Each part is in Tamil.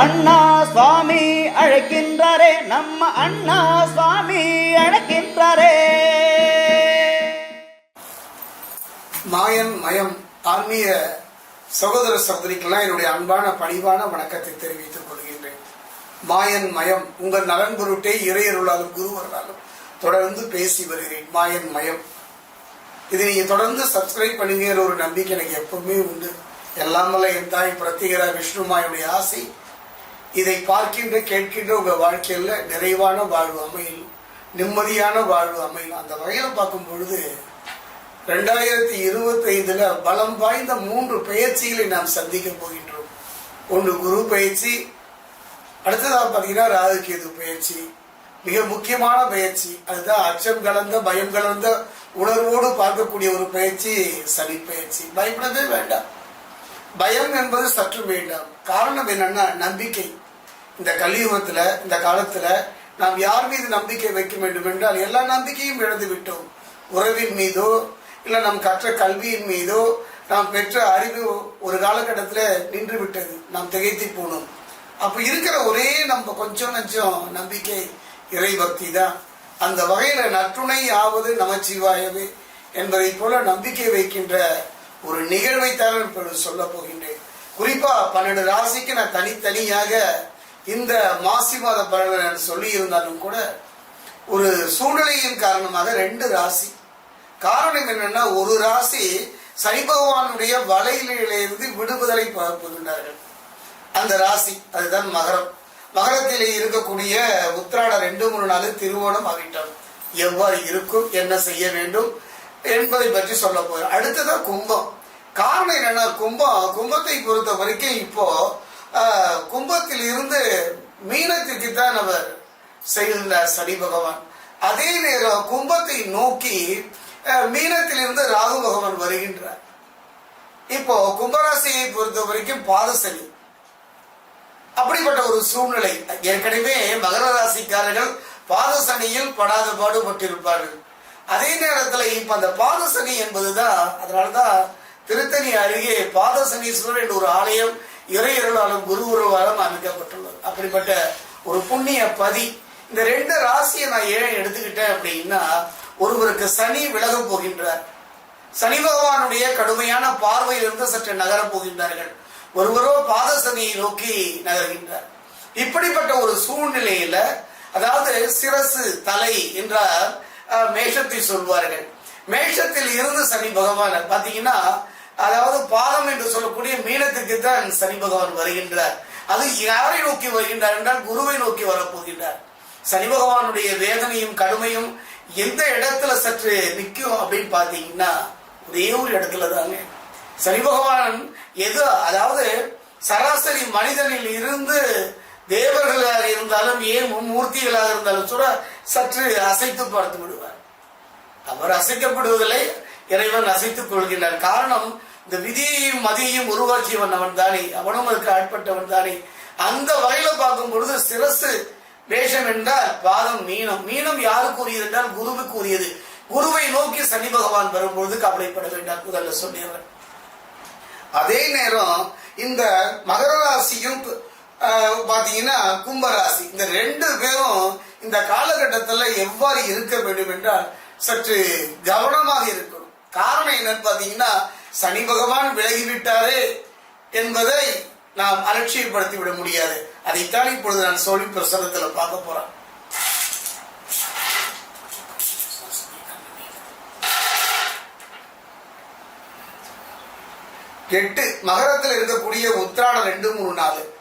அண்ணா சுவாமி அழைக்கின்றாரே நம்ம அண்ணா சுவாமி அழைக்கின்றாரே. மாயன் மயம் ஆன்மீக சகோதர சகோதரிக்கெல்லாம் என்னுடைய அன்பான பணிவான வணக்கத்தை தெரிவித்துக் கொள்கின்றேன். மாயன் மயம் உங்கள் நலன் பொருட்டே இறையருளாலும் குருவர்களாலும் தொடர்ந்து பேசி வருகிறேன். மாயன் மயம். இதை நீங்க தொடர்ந்து சப்ஸ்கிரைப் பண்ணுங்கிற ஒரு நம்பிக்கை எனக்கு எப்பவுமே உண்டு. எல்லாமல்ல என் தாய் பிரத்திகர விஷ்ணுமாயுடைய ஆசை இதை பார்க்கின்ற கேட்கின்ற உங்க வாழ்க்கையில் நிறைவான வாழ்வு அமையும் நிம்மதியான வாழ்வு அமையும். அந்த வகையில் பார்க்கும் பொழுது ரெண்டாயிரத்தி இருபத்தி ஐந்துல பலம் வாய்ந்த மூன்று பயிற்சிகளை நாம் சந்திக்க போகின்றோம். ஒன்று குரு பயிற்சி அடுத்ததாக பார்த்தீங்கன்னா ராகு கேது பயிற்சி. மிக முக்கியமான பயிற்சி. அதுதான் அச்சம் கலந்த பயம் கலந்த உணர்வோடு பார்க்கக்கூடிய ஒரு பயிற்சி சனி பயிற்சி. பயப்படவே வேண்டாம். பயம் என்பது சற்று வேண்டாம். காரணம் என்னன்னா நம்பிக்கை. இந்த கலியுகத்தில் இந்த காலத்தில் நாம் யார் மீது நம்பிக்கை வைக்க வேண்டும் என்றால் எல்லா நம்பிக்கையும் இழந்து விட்டோம். உறவின் மீதோ இல்லை நாம் கற்ற கல்வியின் மீதோ நாம் பெற்ற அறிவு ஒரு காலகட்டத்தில் நின்று விட்டது. நாம் திகைத்து போனோம். அப்போ இருக்கிற ஒரே நம்ம கொஞ்சம் கொஞ்சம் நம்பிக்கை இறை பக்தி தான். அந்த வகையில் நற்றுணை ஆவது நமச்சிவாயவே என்பதை போல நம்பிக்கை வைக்கின்ற ஒரு நிகழ்வை தான் இப்பொழுது சொல்ல போகின்றேன். குறிப்பாக பன்னெண்டு ராசிக்கு நான் தனித்தனியாக இந்த மாசி மாத பலன்களை என்று சொல்லி இருந்தாலும் கூட ஒரு சூழ்நிலையின் காரணமாக ரெண்டு ராசி. காரணம் என்னன்னா ஒரு ராசி சனி பகவானுடைய வலையிலிருந்து விடுதலை பரப்புகின்றார்கள் அந்த ராசி அதுதான் மகரம். மகரத்திலே இருக்கக்கூடிய உத்திராட ரெண்டு மூணு நாள் திருவோணம் அவிட்டம் எவ்வாறு இருக்கும் என்ன செய்ய வேண்டும் என்பதை பற்றி சொல்ல போகிறேன் அடுத்ததான் கும்பம். காரணம் என்னன்னா கும்பம் கும்பத்தை பொறுத்த வரைக்கும் இப்போ கும்பத்தில் இருந்து மீனத்திற்கு தான் அவர் செல்கின்றார் சனி பகவான். அதே நேரம் கும்பத்தை நோக்கி ஆஹ், மீனத்திலிருந்து ராகு பகவான் வருகின்றார். இப்போ கும்பராசியை பொறுத்த வரைக்கும் பாதசனி அப்படிப்பட்ட ஒரு சூழ்நிலை. ஏற்கனவே மகர ராசிக்காரர்கள் பாதசனியில் படாத பாடுபட்டிருப்பார்கள். அதே நேரத்தில் இப்ப அந்த பாதசனி என்பதுதான் அதனாலதான் திருத்தணி அருகே பாதசனீஸ்வரர் என்ற ஒரு ஆலயம் இறையருளாலும் குரு உருவாலும் அமைக்கப்பட்டுள்ளது. அப்படிப்பட்ட ஒரு புண்ணிய பதி. இந்த ரெண்டு ராசியை நான் ஏன் எடுத்துக்கிட்டேன் அப்படின்னா ஒருவருக்கு சனி விலக போகின்றார். சனி பகவானுடைய கடுமையான பார்வையிலிருந்து சற்று நகரப் போகின்றார்கள். ஒருவரோ பாத சனியை நோக்கி நகர்கின்றார். இப்படிப்பட்ட ஒரு சூழ்நிலையில அதாவது சிரசு தலை என்றால் மேஷத்தை சொல்வார்கள். மேஷத்தில் இருந்து சனி பகவான் பாத்தீங்கன்னா அதாவது பாதம் என்று சொல்லக்கூடிய மீனத்திற்கு தான் சனி பகவான் வருகின்றார். அது யாரை நோக்கி வருகின்றார் என்றால் குருவை நோக்கி வரப்போகின்றார். சனி பகவானுடைய வேதனையும் கடுமையும் எந்த இடத்துல சற்று நிற்கும் அப்படின்னு பார்த்தீங்கன்னா ஒரே ஒரு இடத்துல தாங்க. சனி பகவான் எது அதாவது சராசரி மனிதனில் இருந்து தேவர்களாக இருந்தாலும் ஏன் மும்மூர்த்திகளாக இருந்தாலும் கூட சற்று அசைத்து பார்த்து விடுவார். அவர் அசைக்கப்படுவதில்லை இறைவன் அசைத்துக் கொள்கின்றார். காரணம் இந்த விதியையும் மதியையும் உருவாக்கியவன் அவன் தானே அவனும் அதுக்கு ஆட்பட்டவன் தானே. அந்த வகையில பார்க்கும் பொழுது சிரசு வேஷம் என்றால் பாதம் மீனம். மீனம் யாருக்கு உரியது என்றால் குருவுக்கு உரியது குருவை நோக்கி சனி பகவான் வரும்பொழுது கவலைப்பட வேண்டாம் முதல்ல சொன்னவர் அதே நேரம் இந்த மகர ராசியும் ஆஹ், பாத்தீங்கன்னா கும்பராசி இந்த ரெண்டு பேரும் இந்த காலகட்டத்தில் எவ்வாறு இருக்க வேண்டும் என்றால் சற்று கவனமாக இருக்கணும். காரணம் என்னன்னு பாத்தீங்கன்னா சனி பகவான் விலகிவிட்டாரே என்பதை நாம் அலட்சியப்படுத்தி விட முடியாது. அதைத்தான் இப்பொழுது நான் சொல்லி பிரசனத்தில் பார்க்க போறேன். எட்டு மகரத்தில் இருக்கக்கூடிய உத்திராடம் ரெண்டு மூணு நாலு.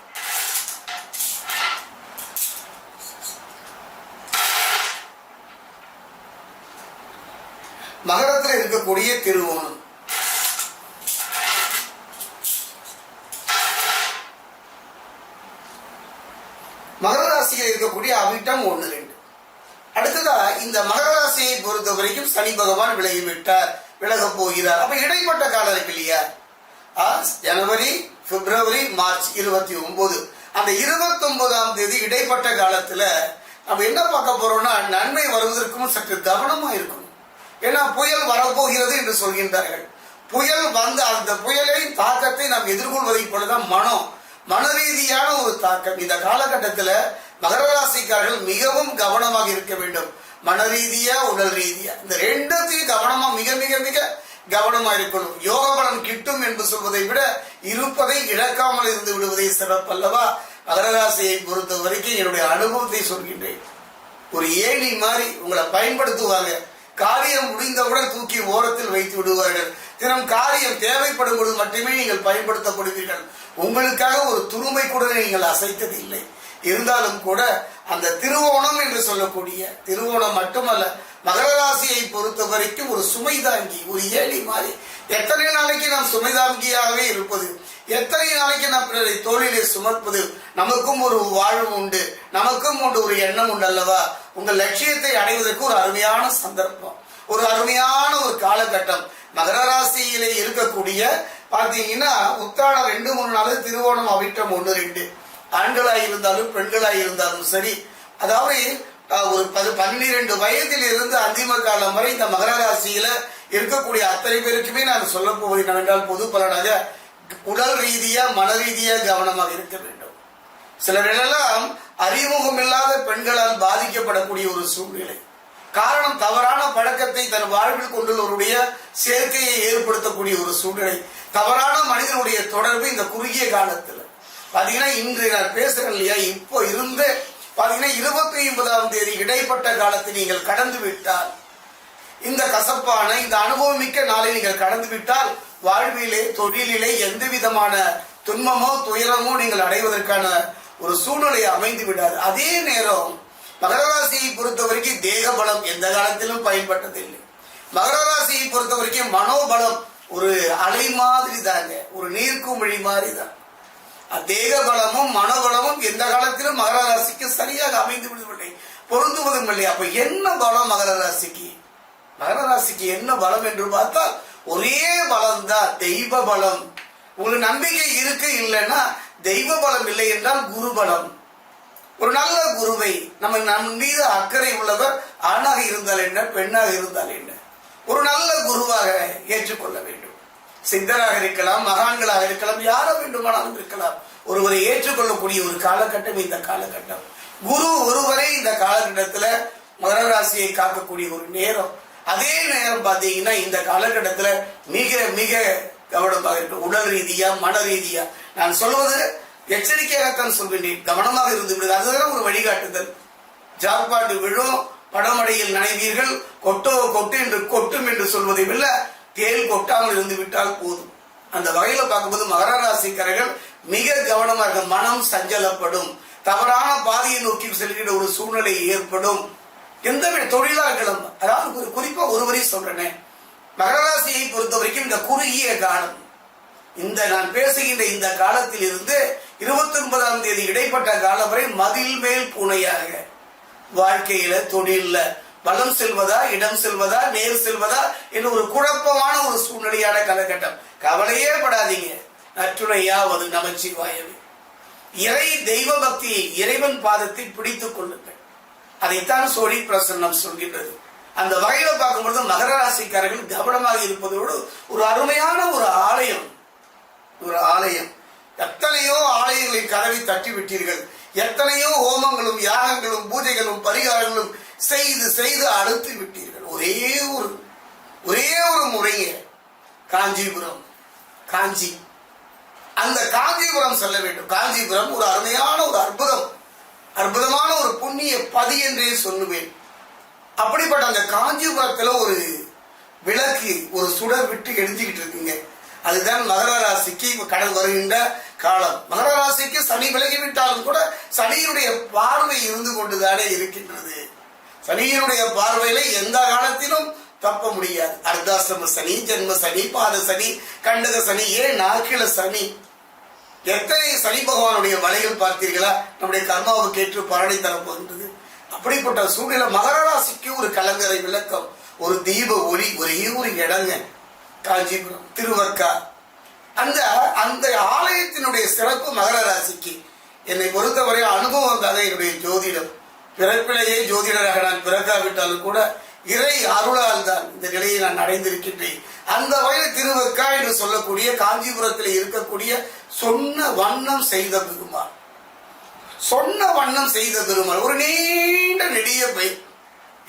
மகரத்தில் இருக்கக்கூடிய திருவோணம் மகர ராசியில் இருக்கக்கூடிய ஒன்று ரெண்டு. அடுத்ததா இந்த மகர ராசியை பொறுத்த வரைக்கும் சனி பகவான் விலகி விட்டார் விலகப் போகிறார். அப்ப இடைப்பட்ட காலம் இருக்கு இல்லையா? ஜனவரி பிப்ரவரி மார்ச் இருபத்தி ஒன்பது அந்த இருபத்தி ஒன்பதாம் தேதி இடைப்பட்ட காலத்துல நம்ம என்ன பார்க்க போறோம்னா நன்மை வருவதற்கும் சற்று கவனமா இருக்கணும். ஏன்னா புயல் வரப்போகிறது என்று சொல்கின்றார்கள். புயல் வந்து அந்த புயலின் தாக்கத்தை நாம் எதிர்கொள்வதை போலதான் மனம். மன ரீதியான ஒரு தாக்கம். இந்த காலகட்டத்தில் மகர ராசிக்காரர்கள் மிகவும் கவனமாக இருக்க வேண்டும். மன ரீதியா உடல் ரீதியா. இந்த ரெண்டுத்தையும் கவனமா மிக மிக மிக கவனமா இருக்கணும். யோக பலன் கிட்டும் என்று சொல்வதை விட இருப்பதை இழக்காமல் இருந்து விடுவதை சிறப்பல்லவா? மகர ராசியை பொறுத்த வரைக்கும் என்னுடைய அனுபவத்தை சொல்கின்றேன். ஒரு ஏணி மாதிரி உங்களை பயன்படுத்துவாங்க. காரியம் முடிந்தவுடன் தூக்கி ஓரத்தில் வைத்து விடுவார்கள். தினம் காரியம் தேவைப்படும் பொழுது மட்டுமே நீங்கள் பயன்படுத்தப்படுவீர்கள். உங்களுக்காக ஒரு துருமை கூட நீங்கள் அசைத்தது இல்லை இருந்தாலும் கூட அந்த திருவோணம் என்று சொல்லக்கூடிய திருவோணம் மட்டுமல்ல மகர ராசியை பொறுத்த வரைக்கும் ஒரு சுமை தாங்கி ஒரு ஏணி மாதிரி எத்தனை நாளைக்கு நாம் சுமை தாங்கியாகவே இருப்பது? எத்தனை நாளைக்கு நாம் பிறரை தோளிலே சுமர்ப்பது நமக்கும் ஒரு வாழ்வு உண்டு நமக்கும் உண்டு ஒரு எண்ணம் உண்டு அல்லவா? உங்கள் லட்சியத்தை அடைவதற்கு ஒரு அருமையான சந்தர்ப்பம் ஒரு அருமையான ஒரு காலகட்டம். மகர ராசியிலே இருக்கக்கூடிய பார்த்தீங்கன்னா உத்தாடம் ரெண்டு மூணு நாள் திருவோணம் அவிட்டம் ஒன்று ரெண்டு. ஆண்களாக இருந்தாலும் பெண்களாக இருந்தாலும் சரி அதாவது ஒரு பது பன்னிரெண்டு வயதில் இருந்து அந்திம காலம் வரை இந்த மகர ராசியில இருக்கக்கூடிய அத்தனை பேருக்குமே நான் சொல்ல போவது என்னவென்றால் பொது பலனாக உடல் ரீதியா மன ரீதியா கவனமாக இருக்க வேண்டும். சிலரெல்லாம் அறிமுகம் இல்லாத பெண்களால் பாதிக்கப்படக்கூடிய ஒரு சூழ்நிலை. காரணம் தவறான பழக்கத்தை தன் வாழ்வில் கொண்டுள்ளவருடைய சேர்க்கையை ஏற்படுத்தக்கூடிய ஒரு சூழ்நிலை. தவறான மனிதனுடைய தொடர்பு இந்த குறுகிய காலத்தில். பாத்தீங்கன்னா இன்று நான் பேசுறேன் இல்லையா? இப்போ இருந்து பாத்தீங்கன்னா இருபத்தி ஐம்பதாம் தேதி இடைப்பட்ட காலத்தை நீங்கள் கடந்து விட்டால் இந்த கசப்பான இந்த அனுபவமிக்க நாளை நீங்கள் கடந்து விட்டால் வாழ்விலே தொழிலிலே எந்த விதமான துன்பமோ துயரமோ நீங்கள் அடைவதற்கான ஒரு சூழ்நிலை அமைந்து விடாது. அதே நேரம் மகர ராசியை பொறுத்த வரைக்கும் தேக பலம் எந்த காலத்திலும் பயன்பட்டதில்லை. மகர ராசியை பொறுத்த வரைக்கும் மனோபலம் ஒரு அலை மாதிரி தாங்க. ஒரு நீர்க்குமிழி மாதிரி தான். தேக பலமும் மனோபலமும் எந்த காலத்திலும் மகர ராசிக்கு சரியாக அமைந்து விடுவதில்லை. பொருந்துவதும் இல்லை. அப்ப என்ன பலம் மகர ராசிக்கு? மகர ராசிக்கு என்ன பலம் என்று பார்த்தால் ஒரே பலம் தான் தெய்வ பலம். உங்களுக்கு நம்பிக்கை இருக்கு இல்லைன்னா தெய்வ பலம் இல்லை என்றால் குரு பலம். ஒரு நல்ல குருவை நம்ம நம் மீது அக்கறை உள்ளவர் ஆணாக இருந்தால் என்ன பெண்ணாக இருந்தால் என்ன? ஒரு நல்ல குருவாக ஏற்றுக்கொள்ள வேண்டும். சித்தராக இருக்கலாம் மகான்களாக இருக்கலாம் யாரோ வேண்டுமானாலும் இருக்கலாம். ஒருவரை ஏற்றுக்கொள்ளக்கூடிய ஒரு காலகட்டம் இந்த காலகட்டம். குரு ஒருவரை இந்த காலகட்டத்தில் மகர ராசியை காக்கக்கூடிய ஒரு நேரம். அதே நேரம் பார்த்தீங்கன்னா இந்த காலகட்டத்தில் மிக மிக கவனமாக இருக்கும் உடல் ரீதியா மன ரீதியா. நான் சொல்வது எச்சரிக்கையாகத்தான் சொல்கின்றேன். கவனமாக இருந்து விடுது அதுதான் ஒரு வழிகாட்டுதல். ஜாக்பாட்டு விழும் படமடையில் நனைவீர்கள் கொட்டோ கொட்டு என்று கொட்டும் என்று சொல்வதை விட தேல் கொட்டாமல் இருந்து விட்டால் போதும். அந்த வகையில பார்க்கும்போது மகர ராசிக்காரர்கள் மிக கவனமாக மனம் சஞ்சலப்படும். தவறான பாதையை நோக்கி செல்கிற ஒரு சூழ்நிலை ஏற்படும். எந்த வித தொழிலாளர்களும் அதாவது ஒரு குறிப்பா ஒருவரை சொல்றேன் மகர ராசியை பொறுத்த வரைக்கும் இந்த குறுகிய காலம் இந்த நான் பேசுகின்ற இந்த காலத்தில் இருந்து இருபத்தி ஒன்பதாம் தேதி இடைப்பட்ட காலம் வரை மதில் மேல் பூனையாக வாழ்க்கையில தொழில்ல. வளம் செல்வதா இடம் செல்வதா நேர் செல்வதா என்று ஒரு குழப்பமான ஒரு சூழ்நிலையான காலகட்டம். கவலையே படாதீங்க. நற்றுணையாவது நமச்சிவாயவே. இறை தெய்வ பக்தியை இறைவன் பாதத்தை பிடித்துக் கொள்ளுங்கள். அதைத்தான் சோழி பிரசன்னம் சொல்கின்றது. அந்த வகையில பார்க்கும்பொழுது மகர ராசிக்காரர்கள் கவனமாக இருப்பதோடு ஒரு அருமையான ஒரு ஆலயம் ஒரு ஆலயம். எத்தனையோ ஆலயங்களை கதவை தட்டி விட்டீர்கள் எத்தனையோ ஹோமங்களும் யாகங்களும் பூஜைகளும் பரிகாரங்களும் செய்து செய்து அழுத்து விட்டீர்கள். ஒரே ஒரு ஒரே ஒரு முறையே காஞ்சிபுரம் காஞ்சி. அந்த காஞ்சிபுரம் செல்ல வேண்டும். காஞ்சிபுரம் ஒரு அருமையான ஒரு அற்புதம். அற்புதமான ஒரு புண்ணிய பதி என்றே சொல்லுவேன். அப்படிப்பட்ட அந்த காஞ்சிபுரத்தில் ஒரு விளக்கு ஒரு சுடர் விட்டு எழுதிக்கிட்டு இருக்குங்க. அதுதான் மகர ராசிக்கு கடல் வருகின்ற காலம். மகர ராசிக்கு சனி விலகி விட்டாலும் கூட சனியினுடைய பார்வை இருந்து கொண்டுதானே இருக்கின்றது. சனியினுடைய பார்வையில எந்த காலத்திலும் தப்ப முடியாது. அர்த்தாசிரம சனி ஜென்ம சனி பாத சனி கண்டக சனி ஏன் நாக்கில சனி? எத்தனை சனி பகவானுடைய வலையில் பார்த்தீர்களா? நம்முடைய கர்மாவுக்கு ஏற்று பரணி தரப்போகின்றது அப்படிப்பட்ட சூழ்நிலை மகர ராசிக்கு ஒரு கலங்கரை விளக்கம். ஒரு தீப ஒளி ஒரே ஒரு இடங்க காஞ்சிபுரம் திருவர்க்கா அந்த அந்த ஆலயத்தினுடைய சிறப்பு மகர ராசிக்கு என்னை பொறுத்தவரை அனுபவம் தானே என்னுடைய ஜோதிடம். பிறப்பிலேயே ஜோதிடராக நான் பிறக்காவிட்டாலும் கூட இறை அருளால் தான் இந்த நிலையை நான் அடைந்திருக்கின்றேன். அந்த வகையில் திருவக்கா என்று சொல்லக்கூடிய காஞ்சிபுரத்தில் இருக்கக்கூடிய சொன்ன வண்ணம் செய்த பெருமாள். சொன்ன வண்ணம் செய்த பெருமாள். ஒரு நீண்ட நெடிய பை.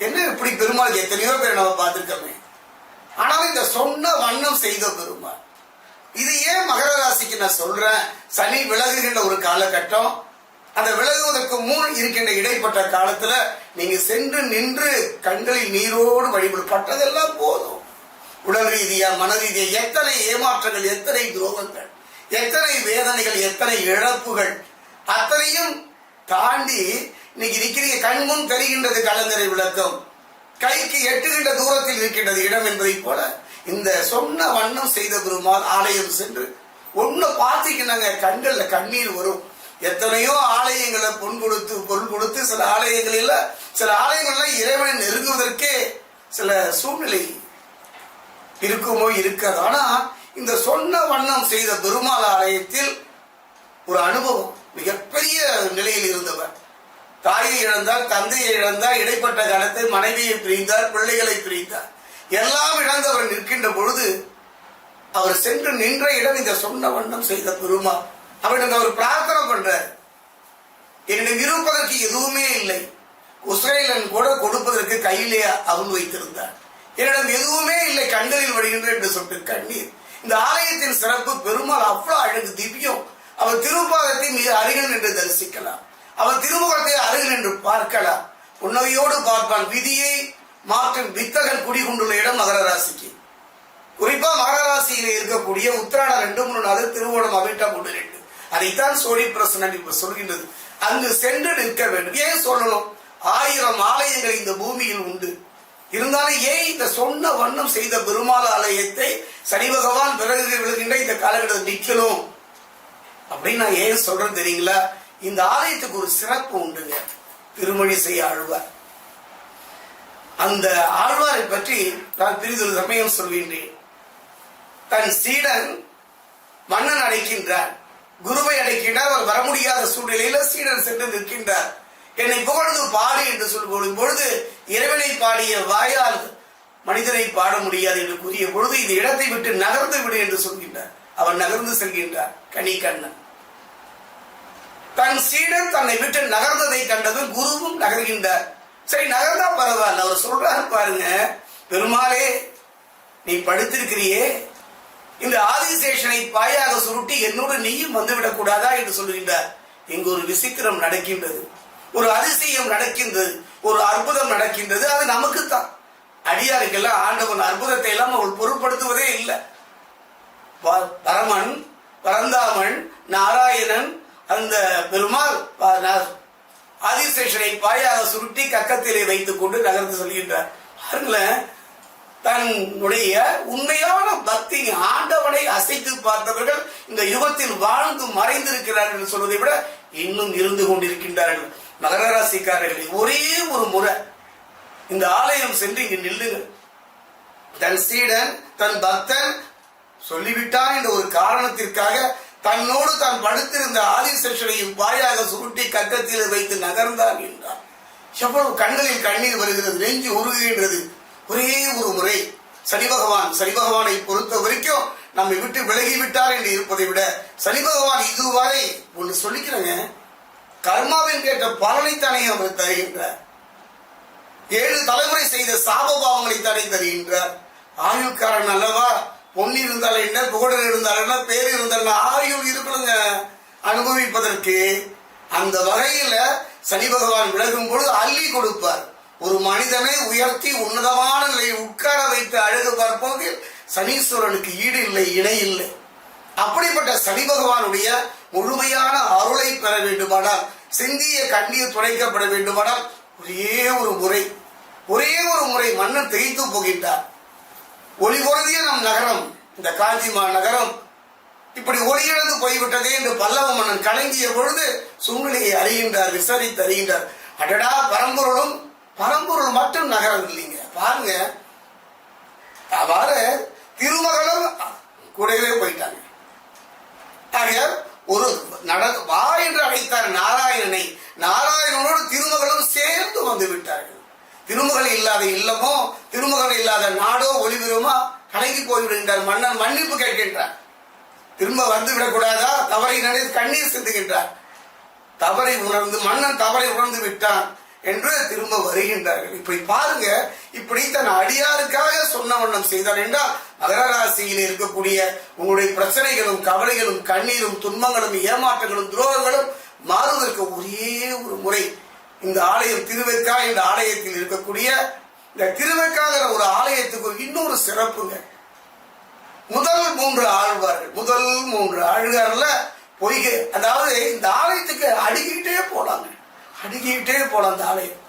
என்ன இப்படி பெருமாள் எத்தனையோ பேர் நம்ம பார்த்திருக்கோமே. ஆனால் இந்த சொன்ன வண்ணம் செய்த பெருமாள். இது ஏன் மகர ராசிக்கு நான் சொல்றேன்? சனி விலகுகின்ற ஒரு காலகட்டம். அந்த விலகுவதற்கு முன் இருக்கின்ற இடைப்பட்ட காலத்துல நீங்க சென்று நின்று கண்களில் நீரோடு வழிபடு பட்டதெல்லாம் போதும். உடல் ரீதியா மன ரீதியா எத்தனை ஏமாற்றங்கள் எத்தனை துரோகங்கள் எத்தனை வேதனைகள் எத்தனை இழப்புகள் அத்தனையும் தாண்டி இன்னைக்கு நிற்கிறீங்க கண்முன் தெரிகின்றது கலங்கரை விளக்கம். கைக்கு எட்டுகின்ற தூரத்தில் இருக்கின்றது இடம் என்பதைப் போல இந்த சொன்ன வண்ணம் செய்த பெருமாள் ஆலயம் சென்று ஒன்று பார்த்தீங்கன்னாங்க கண்கள்ல கண்ணீர் வரும். எத்தனையோ ஆலயங்களை பொன் கொடுத்து பொருள் கொடுத்து சில ஆலயங்களில் சில ஆலயங்கள்லாம் இறைவனை நெருங்குவதற்கே சில சூழ்நிலை இருக்குமோ இருக்காது. ஆனா இந்த சொன்ன வண்ணம் செய்த பெருமாள் ஆலயத்தில் ஒரு அனுபவம் மிகப்பெரிய நிலையில் இருந்தவர். தாயை இழந்தார் தந்தையை இழந்தார் இடைப்பட்ட காலத்தில் மனைவியை பிரிந்தார் பிள்ளைகளை பிரிந்தார். எல்லாம் இழந்தவர் நிற்கின்ற பொழுது அவர் சென்று நின்ற இடம் இந்த சொன்ன வண்ணம் செய்த பெருமா. அவரிடம் அவர் பிரார்த்தனை பண்ற என்னிடம் இருப்பதற்கு எதுவுமே இல்லை. உஸ்ரேலன் கூட கொடுப்பதற்கு கையிலே அவன் வைத்திருந்தார். என்னிடம் எதுவுமே இல்லை கண்களில் வருகின்ற என்று சொல்லிட்டு கண்ணீர். இந்த ஆலயத்தின் சிறப்பு பெருமாள் அவ்வளவு அழகு திவ்யம். அவர் திருப்பாதத்தை மிக அருகில் நின்று தரிசிக்கலாம். அவர் திருமுகத்தை அருகில் நின்று பார்க்கலாம். உண்மையோடு பார்ப்பான். விதியை மாற்று வித்தகன் குடிகொண்டுள்ள இடம் மகர ராசிக்கு குறிப்பா மகர ராசியில இருக்கக்கூடிய உத்திராடம் ரெண்டு மூணு நாள் திருவோணம் அவிட்டம் ஒன்று ரெண்டு. அதைத்தான் சோழி பிரசனன் இப்ப சொல்கின்றது. அங்கு சென்று நிற்க வேண்டும். ஏன் சொல்லணும்? ஆயிரம் ஆலயங்கள் இந்த பூமியில் உண்டு. இருந்தாலும் ஏன் இந்த சொன்ன வண்ணம் செய்த பெருமாள் ஆலயத்தை சனி பகவான் பிறகு விழுகின்ற இந்த காலகட்டத்தில் நிற்கணும்? அப்படின்னு நான் ஏன் சொல்றேன் தெரியுங்களா? இந்த ஆலயத்துக்கு ஒரு சிறப்பு உண்டுங்க. திருமழிசை ஆழ்வார். அந்த ஆழ்வாரை பற்றி நான் பிரிதொரு சமயம் சொல்கின்றேன். தன் சீடன் மன்னன் அடைக்கின்றார். குருவை அடைக்கின்றார் அவர் வர முடியாத சூழ்நிலையில சீடன் சென்று நிற்கின்றார். என்னை புகழ்ந்து பாடு என்று சொல்லும் பொழுது இறைவனை பாடிய வாயால் மனிதனை பாட முடியாது என்று கூறிய பொழுது இந்த இடத்தை விட்டு நகர்ந்து விடு என்று சொல்கின்றார். அவன் நகர்ந்து செல்கின்றார் கனிகண்ணன் தன் சீடன் தன்னை விட்டு நகர்ந்ததை கண்டதும் குருவும் நகர்கின்றார். சரி நகர்ந்தா பரவாயில்ல. அவர் சொல்றாரு பாருங்க பெருமாளே நீ படுத்திருக்கிறியே. இந்த ஆதிசேஷனை பாயாக சுருட்டி என்னோடு நீயும் வந்துவிடக் கூடாதா? என்று சொல்லுகின்றார். இங்கு ஒரு விசித்திரம் நடக்கின்றது. ஒரு அதிசயம் நடக்கின்றது. ஒரு அற்புதம் நடக்கின்றது. அது நமக்கு தான் அடியாருக்கெல்லாம் ஆண்டவன் அற்புதத்தை எல்லாம் அவள் பொருட்படுத்துவதே இல்லை. ப- பரமன் பரந்தாமன் நாராயணன் அந்த பெருமாள் ஆதிசேஷனை பாயாக சுருட்டி கக்கத்திலே வைத்துக் கொண்டு நகர்ந்து சொல்கின்றார். பாருங்களேன் தன்னுடைய உண்மையான பக்தி ஆண்டவனை அசைத்து பார்த்தவர்கள் இந்த யுகத்தில் வாழ்ந்து மறைந்திருக்கிறார்கள் என்று சொல்வதை விட இன்னும் இருந்து கொண்டிருக்கின்றார்கள். மகர ராசிக்காரர்கள் ஒரே ஒரு முறை இந்த ஆலயம் சென்று இங்கு நில்லுங்கள். தன் சீடன் தன் பக்தன் சொல்லிவிட்டான் என்ற ஒரு காரணத்திற்காக தன்னோடு தான் படுத்திருந்த ஆதிசேஷனையும் வாயாக சுருட்டி கக்கத்தில் வைத்து நகர்ந்தார் என்றார். எவ்வளவு கண்களில் கண்ணீர் வருகிறது நெஞ்சு உருகுகின்றது. ஒரே ஒரு முறை சனி பகவான் சனி பகவானை பொறுத்த வரைக்கும் நம்மை விட்டு விலகி விட்டார் என்று இருப்பதை விட சனி பகவான் இதுவரை ஒன்று சொல்லிக்கிறேங்க கர்மாவின் கேட்ட பலனைத்தானே அவர் தருகின்றார். ஏழு தலைமுறை செய்த சாப பாவங்களை தடை தருகின்றார். ஆயுள்காரன் அல்லவா பொன் இருந்தால் என்ன புகழ் இருந்தால் என்ன பேர் இருந்தால் ஆயுள் இருக்கணுங்க அனுபவிப்பதற்கு அந்த வகையில சனி பகவான் விலகும் பொழுது அள்ளி கொடுப்பார். ஒரு மனிதனை உயர்த்தி உன்னதமான நிலையை உட்கார வைத்து அழகு பார்ப்பதில் சனீஸ்வரனுக்கு ஈடு இல்லை இணை இல்லை. அப்படிப்பட்ட சனி பகவானுடைய முழுமையான அருளை பெற வேண்டுமானால் சிந்திய கண்ணீர் துடைக்கப்பட வேண்டுமானால் ஒரே ஒரு முறை ஒரே ஒரு முறை மன்னன் தேய்த்து போகின்றார் ஒளி குறைந்திய நம் நகரம் இந்த காஞ்சிமா நகரம். இப்படி ஒளியிழந்து போய்விட்டதே என்று பல்லவ மன்னன் கலங்கிய பொழுது சூழ்நிலையை அறிகின்றார் விசாரித்து அறிகின்றார் அடடா பரம்பொருளும் பரம்பொருள் மட்டும் நகரம் இல்லைங்க பாருங்க. அவ்வாறு திருமகளும் கூடவே போயிட்டாங்க. ஆக ஒரு நட வா என்று அழைத்தார் நாராயணனை. நாராயணனோடு திருமகளும் சேர்ந்து வந்து விட்டார்கள். திருமகள் இல்லாத இல்லமோ திருமகள் இல்லாத நாடோ ஒளிபெறுமா கலங்கி போய்விடுகின்றார் மன்னன் மன்னிப்பு கேட்கின்றார். திரும்ப வந்து விடக்கூடாதா? தவறை நினைத்து கண்ணீர் சிந்துகின்றார். தவறை உணர்ந்து மன்னன் தவறை உணர்ந்து விட்டான் என்று திரும்ப வருகின்றார்கள். இப்படி பாருங்க இப்படி தன் அடியாருக்காக சொன்ன வண்ணம் செய்தார் என்றால் மகர ராசியில் இருக்கக்கூடிய உங்களுடைய பிரச்சனைகளும் கவலைகளும் கண்ணீரும் துன்பங்களும் ஏமாற்றங்களும் துரோகங்களும் மாறுவதற்கு ஒரே ஒரு முறை இந்த ஆலயம் திருவெக்கா இந்த ஆலயத்தில் இருக்கக்கூடிய இந்த திருவெக்காங்கிற ஒரு ஆலயத்துக்கு இன்னொரு சிறப்புங்க. முதல் மூன்று ஆழ்வார்கள் முதல் மூன்று ஆழ்வார்ல பொய்கை அதாவது இந்த ஆலயத்துக்கு அடிக்கிட்டே போலாங்க அடிக்கிட்டே போலாம் அந்த ஆலயம்.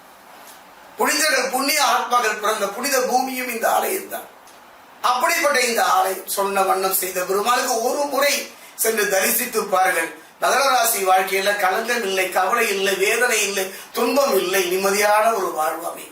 புனிதர்கள் புண்ணிய ஆத்மாக்கள் பிறந்த புனித பூமியும் இந்த ஆலயம் தான் அப்படிப்பட்ட இந்த ஆலயம் சொன்ன வண்ணம் செய்த பெருமாளுக்கு ஒரு முறை சென்று தரிசித்து பாருங்கள். மகரராசி வாழ்க்கையில் வாழ்க்கையில இல்லை கவலை இல்லை வேதனை இல்லை துன்பம் இல்லை நிம்மதியான ஒரு வாழ்வு அமையும்.